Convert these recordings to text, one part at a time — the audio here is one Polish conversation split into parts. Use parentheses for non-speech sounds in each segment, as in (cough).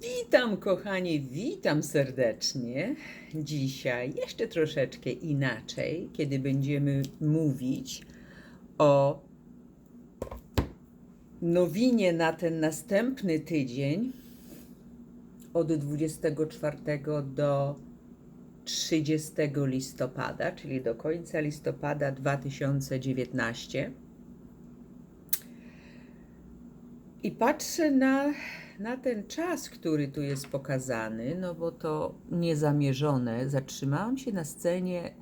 Witam, kochani, witam serdecznie. Dzisiaj jeszcze troszeczkę inaczej, kiedy będziemy mówić o nowinie na ten następny tydzień od 24 do 30 listopada, czyli do końca listopada 2019. I patrzę na, na ten czas, który tu jest pokazany, no bo to niezamierzone. Zatrzymałam się na scenie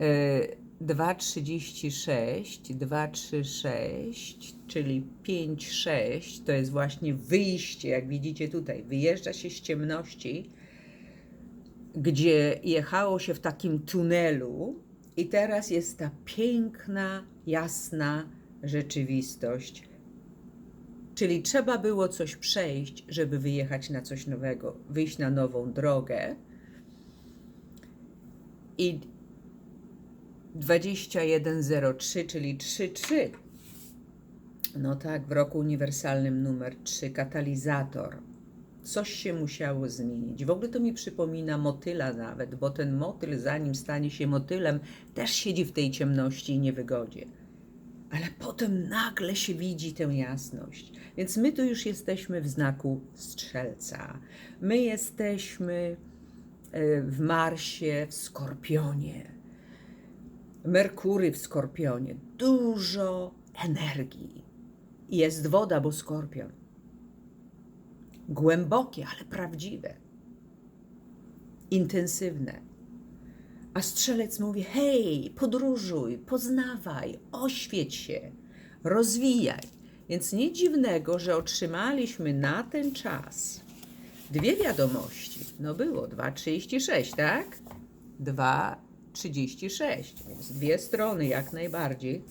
e, 2,36, 2,36, czyli 5,6 to jest właśnie wyjście, jak widzicie tutaj. Wyjeżdża się z ciemności, gdzie jechało się w takim tunelu, i teraz jest ta piękna, jasna rzeczywistość Czyli trzeba było coś przejść, żeby wyjechać na coś nowego, wyjść na nową drogę. I 2103, czyli 33. No tak, w roku uniwersalnym numer 3, katalizator. Coś się musiało zmienić. W ogóle to mi przypomina motyla nawet, bo ten motyl, zanim stanie się motylem, też siedzi w tej ciemności i niewygodzie ale potem nagle się widzi tę jasność. Więc my tu już jesteśmy w znaku strzelca. My jesteśmy e, w Marsie, w Skorpionie. Merkury w Skorpionie. Dużo energii. Jest woda, bo Skorpion. Głębokie, ale prawdziwe. Intensywne a strzelec mówi: hej, podróżuj, poznawaj, oświeć się, rozwijaj. Więc nic dziwnego, że otrzymaliśmy na ten czas dwie wiadomości. No było 2,36, tak? 2,36, więc dwie strony jak najbardziej.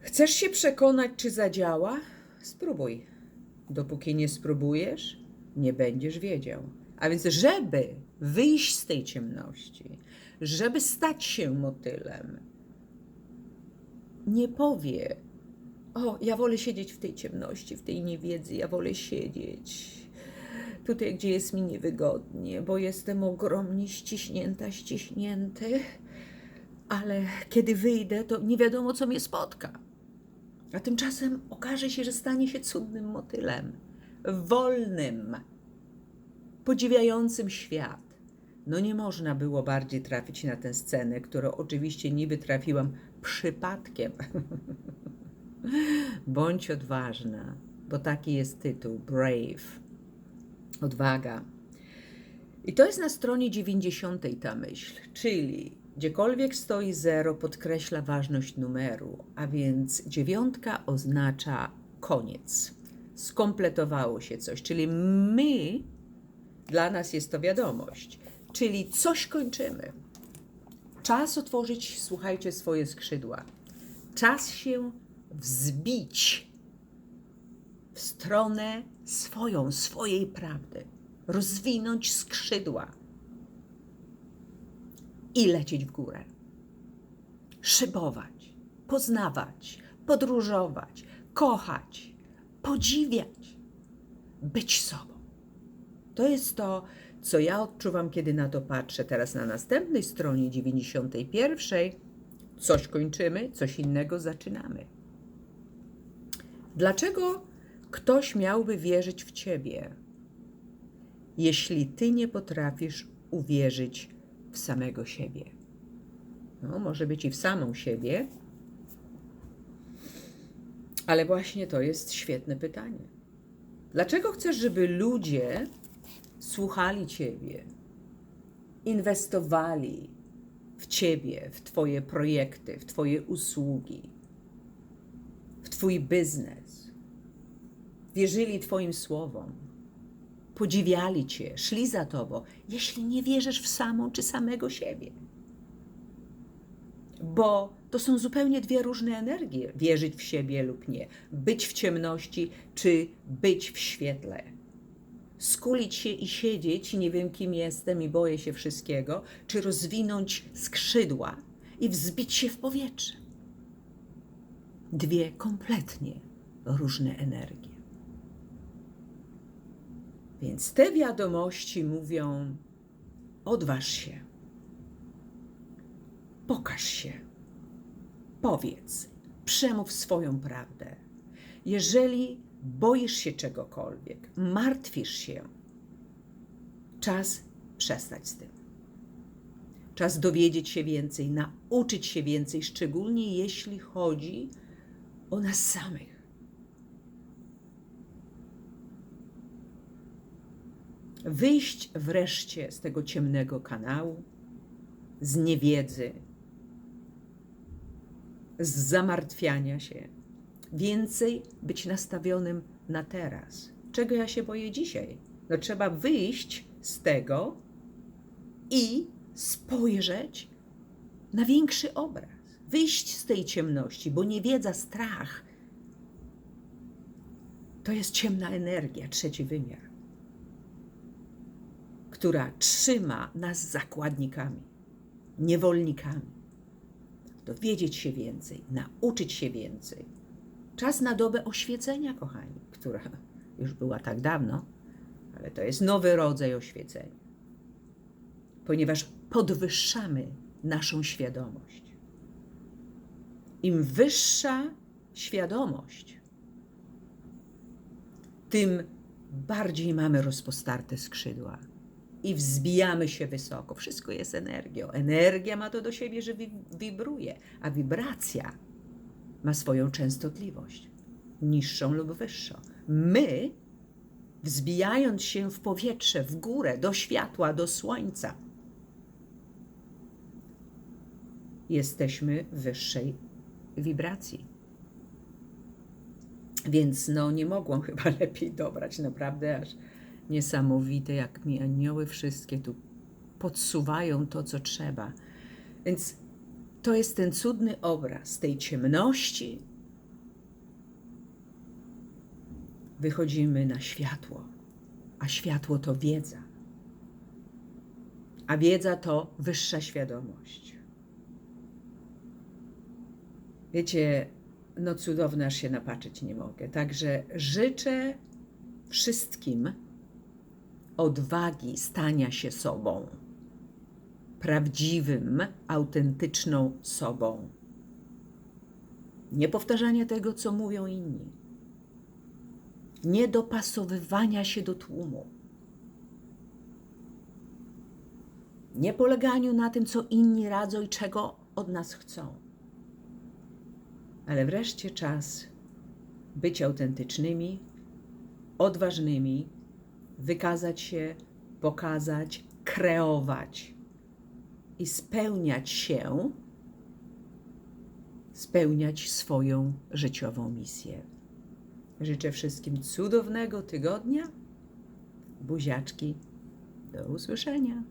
Chcesz się przekonać, czy zadziała? Spróbuj. Dopóki nie spróbujesz, nie będziesz wiedział. A więc, żeby wyjść z tej ciemności, żeby stać się motylem, nie powie: O, ja wolę siedzieć w tej ciemności, w tej niewiedzy, ja wolę siedzieć tutaj, gdzie jest mi niewygodnie, bo jestem ogromnie ściśnięta, ściśnięty, ale kiedy wyjdę, to nie wiadomo, co mnie spotka. A tymczasem okaże się, że stanie się cudnym motylem, wolnym podziwiającym świat. No nie można było bardziej trafić na tę scenę, którą oczywiście niby trafiłam przypadkiem. (laughs) Bądź odważna, bo taki jest tytuł Brave. Odwaga. I to jest na stronie 90 ta myśl, czyli gdziekolwiek stoi zero, podkreśla ważność numeru, a więc dziewiątka oznacza koniec. Skompletowało się coś, czyli my dla nas jest to wiadomość, czyli coś kończymy. Czas otworzyć, słuchajcie, swoje skrzydła. Czas się wzbić w stronę swoją, swojej prawdy. Rozwinąć skrzydła i lecieć w górę. Szybować, poznawać, podróżować, kochać, podziwiać, być sobą. To jest to, co ja odczuwam, kiedy na to patrzę. Teraz na następnej stronie 91 coś kończymy, coś innego zaczynamy. Dlaczego ktoś miałby wierzyć w ciebie, jeśli ty nie potrafisz uwierzyć w samego siebie? No, może być i w samą siebie, ale właśnie to jest świetne pytanie. Dlaczego chcesz, żeby ludzie słuchali Ciebie, inwestowali w Ciebie, w Twoje projekty, w Twoje usługi, w Twój biznes, wierzyli Twoim słowom, podziwiali Cię, szli za Tobą, jeśli nie wierzysz w samą czy samego siebie. Bo to są zupełnie dwie różne energie: wierzyć w siebie lub nie, być w ciemności czy być w świetle skulić się i siedzieć, nie wiem kim jestem i boję się wszystkiego, czy rozwinąć skrzydła i wzbić się w powietrze. Dwie kompletnie różne energie. Więc te wiadomości mówią: odważ się, pokaż się, powiedz, przemów swoją prawdę. Jeżeli boisz się czegokolwiek, martwisz się, czas przestać z tym. Czas dowiedzieć się więcej, nauczyć się więcej, szczególnie jeśli chodzi o nas samych. Wyjść wreszcie z tego ciemnego kanału, z niewiedzy, z zamartwiania się. Więcej być nastawionym na teraz. Czego ja się boję dzisiaj? No trzeba wyjść z tego i spojrzeć na większy obraz. Wyjść z tej ciemności, bo niewiedza, strach to jest ciemna energia, trzeci wymiar, która trzyma nas zakładnikami, niewolnikami. Dowiedzieć się więcej, nauczyć się więcej. Czas na dobę oświecenia, kochani, która już była tak dawno, ale to jest nowy rodzaj oświecenia, ponieważ podwyższamy naszą świadomość. Im wyższa świadomość, tym bardziej mamy rozpostarte skrzydła i wzbijamy się wysoko. Wszystko jest energią. Energia ma to do siebie, że wibruje, a wibracja ma swoją częstotliwość, niższą lub wyższą. My, wzbijając się w powietrze, w górę, do światła, do słońca, jesteśmy wyższej wibracji. Więc no, nie mogłam chyba (laughs) lepiej dobrać, naprawdę aż niesamowite, jak mi anioły wszystkie tu podsuwają to, co trzeba. Więc to jest ten cudny obraz tej ciemności. Wychodzimy na światło, a światło to wiedza, a wiedza to wyższa świadomość. Wiecie, no cudowne, aż się napatrzeć nie mogę. Także życzę wszystkim odwagi stania się sobą, prawdziwym, autentyczną sobą. Nie powtarzania tego, co mówią inni. Nie dopasowywania się do tłumu. Nie poleganiu na tym, co inni radzą i czego od nas chcą ale wreszcie czas być autentycznymi, odważnymi, wykazać się, pokazać, kreować i spełniać się, spełniać swoją życiową misję. Życzę wszystkim cudownego tygodnia. Buziaczki. Do usłyszenia.